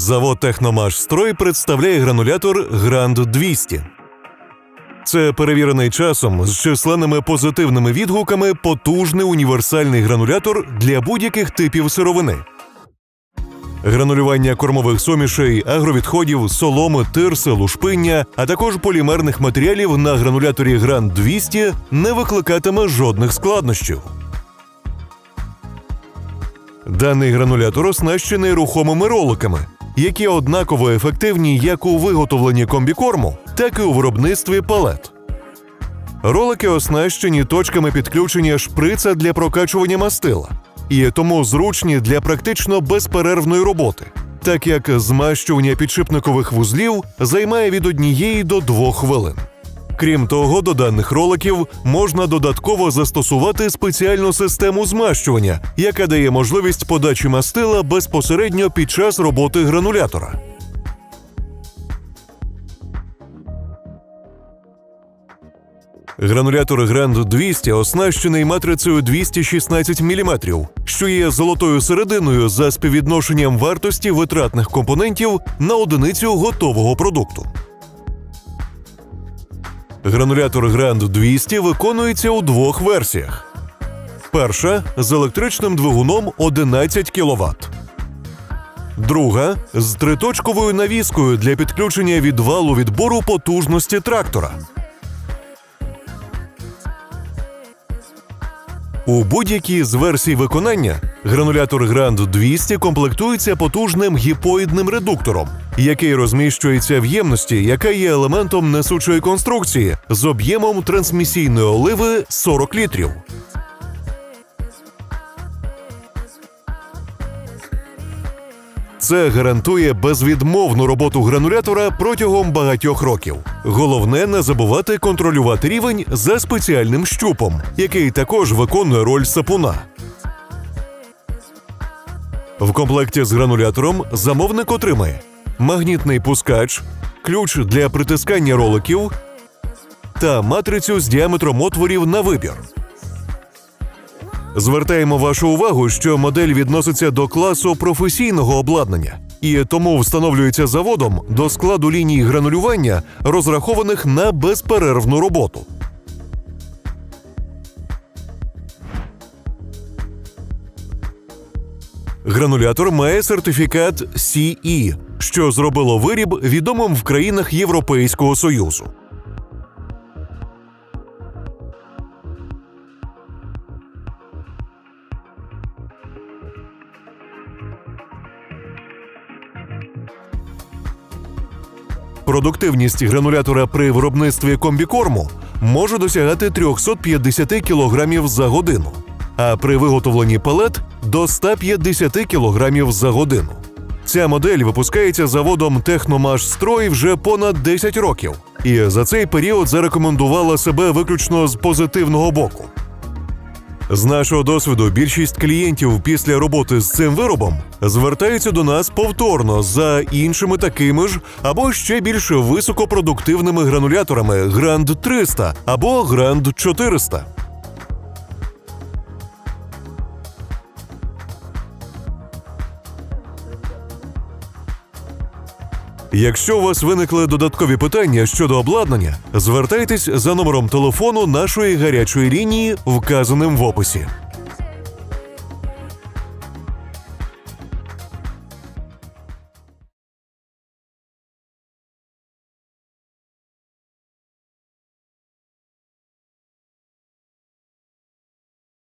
Завод Техномаш Строй представляє гранулятор Гранд 200. Це перевірений часом з численними позитивними відгуками потужний універсальний гранулятор для будь-яких типів сировини. Гранулювання кормових сумішей, агровідходів, соломи, тирси, лушпиння, а також полімерних матеріалів на грануляторі Гранд 200 не викликатиме жодних складнощів. Даний гранулятор оснащений рухомими роликами, які однаково ефективні як у виготовленні комбікорму, так і у виробництві палет. Ролики оснащені точками підключення шприца для прокачування мастила і тому зручні для практично безперервної роботи, так як змащування підшипникових вузлів займає від однієї до двох хвилин. Крім того, до даних роликів можна додатково застосувати спеціальну систему змащування, яка дає можливість подачі мастила безпосередньо під час роботи гранулятора. Гранулятор Grand 200 оснащений матрицею 216 мм, що є золотою серединою за співвідношенням вартості витратних компонентів на одиницю готового продукту. Гранулятор Grand 200 виконується у двох версіях. Перша з електричним двигуном 11 кВт. Друга з триточковою навіскою для підключення від валу відбору потужності трактора. У будь-якій з версій виконання гранулятор Grand 200 комплектується потужним гіпоїдним редуктором, який розміщується в ємності, яка є елементом несучої конструкції з об'ємом трансмісійної оливи 40 літрів. Це гарантує безвідмовну роботу гранулятора протягом багатьох років. Головне не забувати контролювати рівень за спеціальним щупом, який також виконує роль сапуна. В комплекті з гранулятором замовник отримає магнітний пускач, ключ для притискання роликів та матрицю з діаметром отворів на вибір. Звертаємо вашу увагу, що модель відноситься до класу професійного обладнання і тому встановлюється заводом до складу ліній гранулювання, розрахованих на безперервну роботу. Гранулятор має сертифікат CE, що зробило виріб відомим в країнах Європейського Союзу. Продуктивність гранулятора при виробництві комбікорму може досягати 350 кг за годину, а при виготовленні палет до 150 кг за годину. Ця модель випускається заводом Техномаш Строй вже понад 10 років, і за цей період зарекомендувала себе виключно з позитивного боку. З нашого досвіду, більшість клієнтів після роботи з цим виробом звертаються до нас повторно за іншими такими ж або ще більш високопродуктивними грануляторами Grand 300 або Grand 400. Якщо у вас виникли додаткові питання щодо обладнання, звертайтесь за номером телефону нашої гарячої лінії, вказаним в описі.